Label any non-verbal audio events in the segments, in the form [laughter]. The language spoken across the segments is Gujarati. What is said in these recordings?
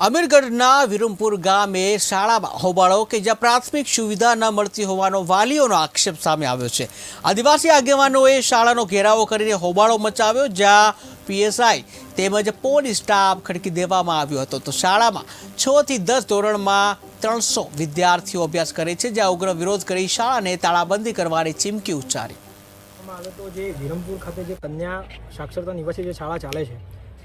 અમીરગઢના વિરમપુર ગામે શાળામાં હોબાળો કે જ્યાં પ્રાથમિક સુવિધા ન મળતી હોવાનો વાલીઓનો આક્ષેપ સામે આવ્યો છે. આદિવાસી આગેવાનોએ શાળાનો ઘેરાવો કરીને હોબાળો મચાવ્યો, જ્યાં પીએસઆઈ તેમજ પોલીસ સ્ટાફ ખડકી દેવામાં આવ્યો હતો. તો શાળામાં છ થી દસ ધોરણમાં ત્રણસો વિદ્યાર્થીઓ અભ્યાસ કરે છે, જ્યાં ઉગ્ર વિરોધ કરી શાળાને તાળાબંધી કરવાની ચીમકી ઉચ્ચારી. આવે તો જે વિરમપુર ખાતે જે કન્યા સાક્ષરતા નિવાસી જે શાળા ચાલે છે,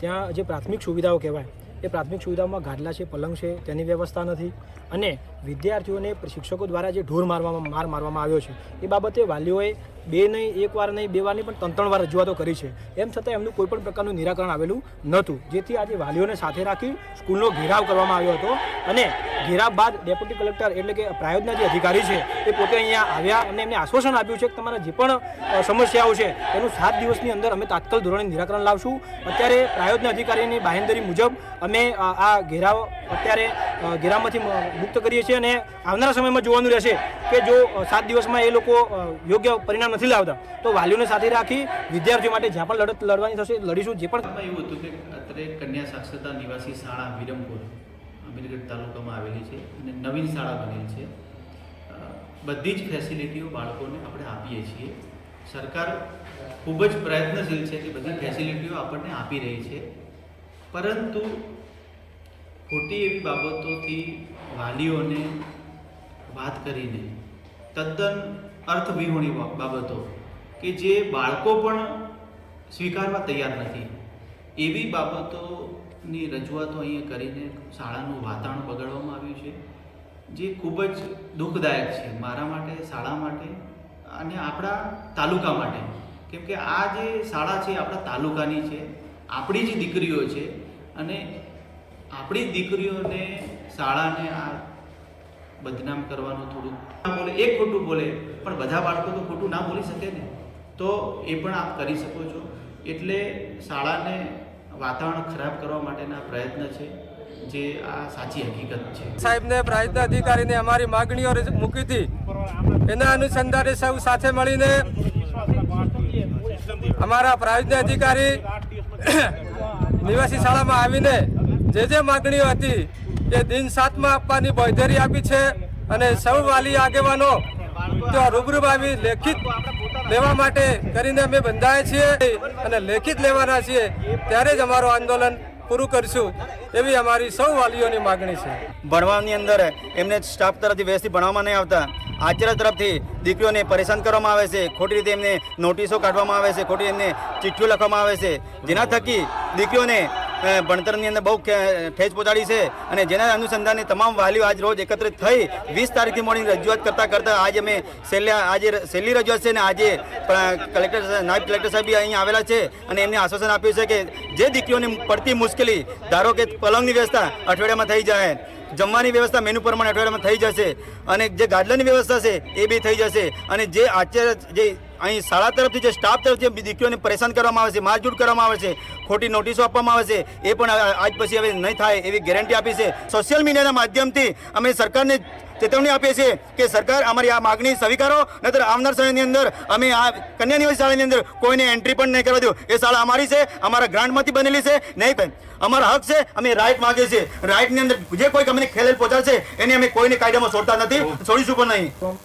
ત્યાં જે પ્રાથમિક સુવિધાઓ કહેવાય એ પ્રાથમિક સુવિધાઓમાં ગાદલા છે, પલંગ છે, તેની વ્યવસ્થા નથી. અને વિદ્યાર્થીઓને શિક્ષકો દ્વારા જે ઢોર મારવામાં, માર મારવામાં આવ્યો છે, એ બાબતે વાલીઓએ બે નહીં, એક વાર નહીં, બે વાર નહીં, પણ ત્રણ ત્રણ વાર રજૂઆતો કરી છે. એમ છતાં એમનું કોઈ પણ પ્રકારનું નિરાકરણ આવેલું નહોતું. જેથી આજે વાલીઓને સાથે રાખી સ્કૂલનો ઘેરાવ કરવામાં આવ્યો હતો. અને ઘેરાવ બાદ ડેપ્યુટી કલેક્ટર એટલે કે પ્રાયોજના જે અધિકારી છે, એ પોતે અહીંયા આવ્યા અને એમને આશ્વાસન આપ્યું છે કે તમારા જે પણ સમસ્યાઓ છે, એનું સાત દિવસની અંદર અમે તાત્કાલિક ધોરણે નિરાકરણ લાવશું. અત્યારે પ્રાયોજના અધિકારીની બાહેંધરી મુજબ અમે આ ઘેરાવ અત્યારે મ- મુક્ત કરીએ છીએ અને આવનારા સમયમાં જોવાનું રહેશે કે જો સાત દિવસમાં એ લોકો યોગ્ય પરિણામ નથી લાવતા, તો વાલીઓને સાથે રાખી વિદ્યાર્થીઓ માટે જ્યાં પણ લડત લડવાની થશે, લડીશું જે પણ એવું હતું કે અત્રે કન્યા સાક્ષરતા નિવાસી શાળા વિરમપુર અમીરગઢ તાલુકામાં આવેલી છે અને નવીન શાળા બનેલી છે. બધી જ ફેસિલિટીઓ બાળકોને આપણે આપીએ છીએ. સરકાર ખૂબ જ પ્રયત્નશીલ છે કે બધી ફેસિલિટીઓ આપણને આપી રહી છે. પરંતુ ખોટી એવી બાબતોથી વાલીઓને વાત કરીને તદ્દન અર્થવિહોણી બાબતો કે જે બાળકો પણ સ્વીકારવા તૈયાર નથી. એવી બાબતોની રજૂઆતો અહીંયા કરીને શાળાનું વાતાવરણ બગાડવામાં આવ્યું છે, જે ખૂબ જ દુઃખદાયક છે મારા માટે, શાળા માટે અને આપણા તાલુકા માટે. કેમ કે આ જે શાળા છે, આપણા તાલુકાની છે, આપણી જ દીકરીઓ છે અને આપણી દીકરીઓને શાળાને આ બદનામ કરવાનું થોડું ના બોલે એક ખોટું બોલે, પણ બધા બાળકો તો ખોટું ના બોલી શકે ને. તો એ પણ આપ કરી શકો છો. એટલે શાળાને વાતાવરણ ખરાબ કરવા માટેના પ્રયત્ન છે, જે આ સાચી હકીકત છે. સાહેબને પ્રાયત્ન અધિકારીને અમારી માગણીઓ મૂકી હતી એના અનુસંધાને સૌ સાથે મળીને અમારા પ્રાયોજન અધિકારી [coughs] નિવાસી શાળામાં આવીને જે જે માગણીઓ હતી એ દિન સાતમાં આપવાની બાંયધરી આપી છે અને સૌ વાલી આગેવાનો તો રૂબરૂ આવી લેખિત લેવા માટે કરીને અમે બંધાયા છીએ અને લેખિત લેવાના છીએ ત્યારે જ અમારું આંદોલન પૂરું કરીશું એવી અમારી સૌ વાલીઓની માગણી છે. ભણવાની અંદર એમને સ્ટાફ તરફથી વ્યવસ્થિત ભણવામાં નહીં આવતા. આચાર્ય તરફથી દીકરીઓને પરેશાન કરવામાં આવે છે. ખોટી રીતે એમને નોટિસો કાઢવામાં આવે છે. ખોટી એમને ચિઠ્ઠીઓ લખવામાં આવે છે. જેના થકી દીકરીઓને ભણતરની અંદર બહુ ઠેસ પહોંચાડી છે અને જેના અનુસંધાને તમામ વાલીઓ આજ રોજ એકત્રિત થઈ વીસ તારીખથી મોડી રજૂઆત કરતાં કરતાં આજે અમે છેલ્લા આજે છેલ્લી રજૂઆત છે ને આજે કલેક્ટર નાયબ કલેક્ટર સાહેબ અહીંયા અહીં આવેલા છે અને એમને આશ્વાસન આપ્યું છે કે જે દીકરીઓને પડતી મુશ્કેલી, ધારો કે પલંગની વ્યવસ્થા અઠવાડિયામાં થઈ જાય, જમવાની વ્યવસ્થા મેનુ પ્રમાણે અઠવાડિયામાં થઈ જશે અને જે ગાદલાની વ્યવસ્થા છે એ બી થઈ જશે અને જે આચાર્ય, જે અહીં શાળા તરફથી જે સ્ટાફ તરફથી દીકરીઓને પરેશાન કરવામાં આવે છે, મારઝૂડ કરવામાં આવે છે, ખોટી નોટિસો આપવામાં આવે છે, એ પણ આજ પછી હવે નહીં થાય એવી ગેરંટી આપી છે. સોશિયલ મીડિયાના માધ્યમથી અમે સરકારને ચેતવણી આપીએ છીએ કે સરકાર અમારી આ માગણી સ્વીકારો, નહીતર આવનાર સમયની અંદર અમે આ કન્યા નિવાસી શાળાની અંદર કોઈને એન્ટ્રી પણ નહીં કરવા દો એ શાળા અમારી છે, અમારા ગ્રાન્ટમાંથી બનેલી છે. નહીં પણ અમારા હક છે, અમે રાઇટ માંગીએ છીએ. રાઇટની અંદર જે કોઈ અમને ખેલેલ પહોંચાડશે, એને અમે કોઈને કાયદામાં છોડતા નથી, છોડીશું પણ નહીં.